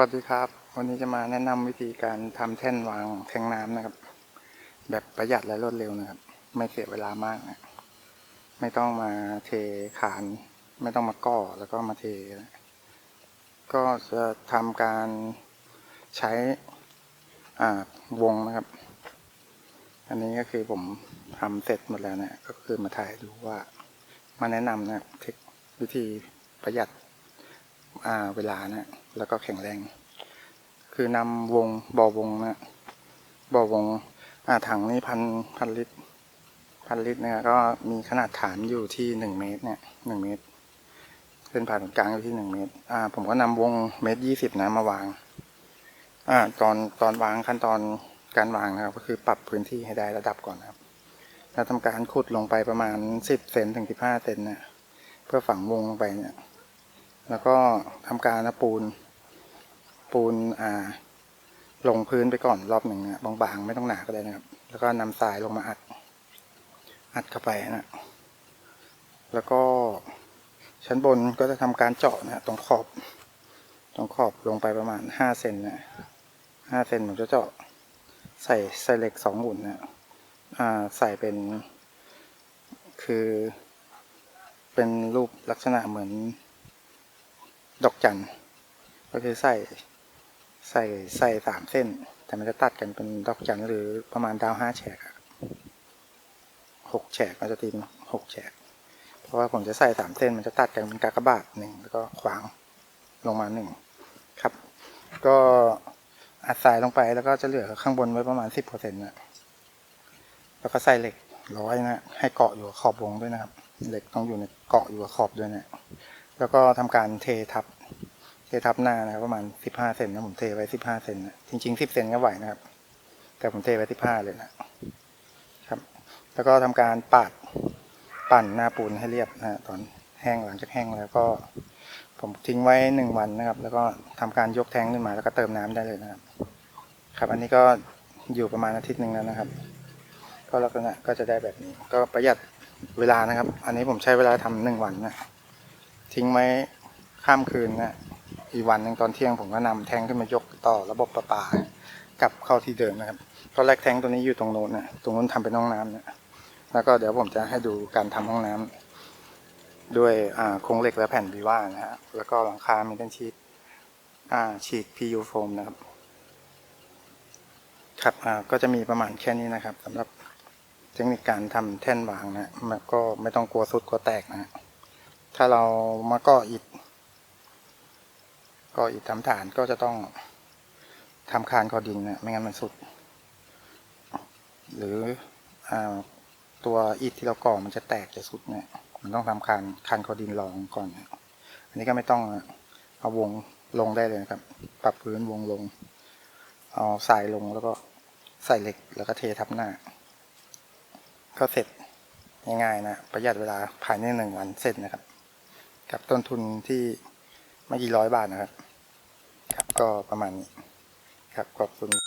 วัสดีครับ วันนี้จะมาแนะนำวิธีการทำแท่นวางแทงน้ำนะครับ แบบประหยัดและรวดเร็วนะครับ ไม่เสียเวลามากนะไม่ต้องมาเทขาน ไม่ต้องมาก่อแล้วก็มาเทนะก็จะทำการใช้วงนะครับ อันนี้ก็คือผมทำเสร็จหมดแล้วนะก็คือมาถ่ายดูว่า มาแนะนำนะเทควิธีประหยัดเวลานะ แล้วก็แข็งแรง คือนำวงบ่อวงนะบ่อวงอ่าถังนี้พันพันลิตรพันลิตรเนี่ยก็มีขนาดฐานอยู่ที่หนึ่งเมตรเนี่ยหนึ่งเมตรเส้นผ่านศูนย์กลางอยู่ที่หนึ่งเมตร อ่า ผมก็นำวงเมตรยี่สิบนะมาวาง อ่า ตอนตอนวางขั้นตอนการวางนะครับ ก็คือปรับพื้นที่ให้ได้ระดับก่อนนะครับ แล้วทำการขุดลงไปประมาณสิบเซนถึงสิบห้าเซนนะเพื่อฝังวงลงไปเนี่ย แล้วก็ทำการนะปูน ปูนอ่า ลงพื้นไปก่อนรอบหนึ่งนะบางๆไม่ต้องหนาก็ได้นะครับ แล้วก็นำทรายลงมาอัด อัดเข้าไปนะแล้วก็ชั้นบนก็จะทำการเจาะนะตรงขอบ ตรงขอบลงไปประมาณห้าเซนนะห้าเซนผมจะเจาะใส่ใส่เหล็กสองหมุนนะอ่าใส่เป็นคือเป็นรูปลักษณะเหมือนดอกจันก็คือใส่ ใส่ใส่สามเส้น แต่มันจะตัดกันเป็นดอกจันหรือประมาณดาวห้าแฉกหกแฉกมันจะตีเป็นหกแฉก เพราะว่าผมจะใส่สามเส้น มันจะตัดกันเป็นกากบาทหนึ่งแล้วก็ขวางลงมาหนึ่งครับ ก็อัดสายลงไปแล้วก็จะเหลือข้างบนไว้ประมาณสิบเปอร์เซ็นต์นะแล้วก็ใส่เหล็กร้อยนะให้เกาะอยู่กับขอบวงด้วยนะครับ เหล็กต้องอยู่ในเกาะอยู่กับขอบด้วยนะแล้วก็ทำการเททับ เททับหน้านะครับประมาณสิบห้าเซนนะผมเทไว้สิบห้าเซนนะจริงๆสิบเซนก็ไหวนะครับ แต่ผมเทไว้สิบห้าเลยนะครับ แล้วก็ทำการปาดปั่นหน้าปูนให้เรียบนะตอนแห้งหลังจากแห้งแล้วก็ ผมทิ้งไว้หนึ่งวันนะครับ แล้วก็ทำการยกแทงขึ้นมาแล้วก็เติมน้ำได้เลยนะครับ ครับ อันนี้ก็อยู่ประมาณอาทิตย์หนึ่งแล้วนะครับ ก็ลักษณะก็จะได้แบบนี้ ก็ประหยัดเวลานะครับ อันนี้ผมใช้เวลาทำหนึ่งวันนะ ทิ้งไว้ข้ามคืนนะ อีกวันหนึ่งตอนเที่ยงผมก็นำแทงขึ้นมายกต่อระบบประปากลับเข้าที่เดิมนะครับตอนแรกแทงตัวนี้อยู่ตรงโน้นนะตรงโน้นทำเป็นห้องน้ำนะแล้วก็เดี๋ยวผมจะให้ดูการทำห้องน้ำด้วยอ่าโครงเหล็กและแผ่นบีว่านะฮะแล้วก็หลังคาเมทัลชีตอ่าฉีด PU โฟมนะครับ ครับอ่าก็จะมีประมาณแค่นี้นะครับสำหรับเทคนิคการทำแท่นวางนะมันก็ไม่ต้องกลัวสุดกลัวแตกนะฮะถ้าเรามาก่ออิฐ ก่ออิฐทำฐานก็จะต้องทำคานคอดินนะไม่งั้นมันสุด หรืออตัวอิฐที่เราก่อมันจะแตกจะสุดเนี่ยมันต้องทำคานคานคอดินรองก่อน อันนี้ก็ไม่ต้องเอาวงลงได้เลยนะครับ ปรับพื้นวงลง เอาทรายลงแล้วก็ใส่เหล็กแล้วก็เททับหน้า ก็เสร็จง่ายๆนะประหยัดเวลาภายในหนึ่งวันเสร็จนะครับ กับต้นทุนที่ไม่กี่ร้อยบาทนะครับ ก็ประมาณนี้ครับขอบคุณ